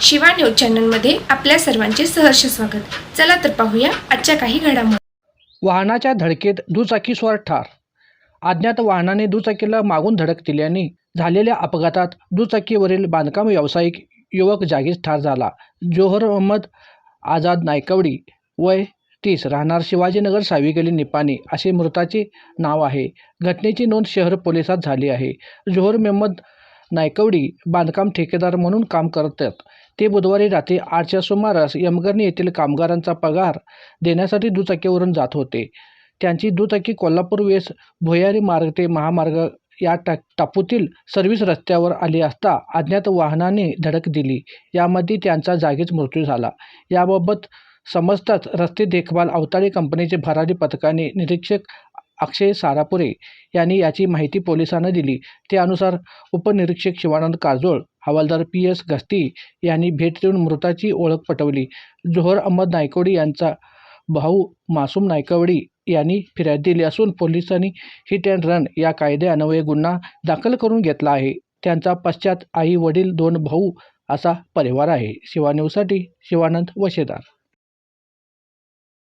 Shiva news चॅनलमध्ये आपल्या सर्वांचे सहर्ष स्वागत. चला तर पाहूया आजच्या काही घडामोडी वाहनाच्या धडकेत दुचाकीस्वार ठार. अज्ञात वाहनाने दुचाकीला मागून धडक दिल्याने झालेल्या अपघातात दुचाकीवरील बांधकाम व्यावसायिक युवक जागीच ठार झाला. जोहर अहमद आझाद नायकवडी वय तीस राहणार शिवाजीनगर सावीगली निपाणी असे मृताचे नाव आहे. घटनेची नोंद शहर पोलिसात झाली आहे. जोहर मेहमद नायकवडी बांधकाम ठेकेदार म्हणून काम करतात. ते बुधवारी रात्री आठच्या सुमारास यमगर्णी येथील कामगारांचा पगार देण्यासाठी दुचाकीवरून जात होते. त्यांची दुचाकी कोल्हापूर वेस भुयारी मार्ग ते महामार्ग या टा टापूतील सर्व्हिस रस्त्यावर आली असता अज्ञात वाहनाने धडक दिली. यामध्ये त्यांचा जागीच मृत्यू झाला. याबाबत समजताच रस्ते देखभाल अवताळी कंपनीचे भरारी पथकाने निरीक्षक अक्षय सारापुरे यांनी याची माहिती पोलिसांना दिली. त्यानुसार उपनिरीक्षक शिवानंद काजोळ हवालदार पी एस गस्ती यांनी भेट देऊन मृताची ओळख पटवली. जोहर अहमद नायकवडी यांचा भाऊ मासूम नायकवडी यांनी फिर्याद दिली असून पोलिसांनी हिट अँड रन या कायद्यान्वये गुन्हा दाखल करून घेतला आहे. त्यांचा पश्चात आई वडील दोन भाऊ असा परिवार आहे. शिवा न्यूजसाठी शिवानंद वशेदार.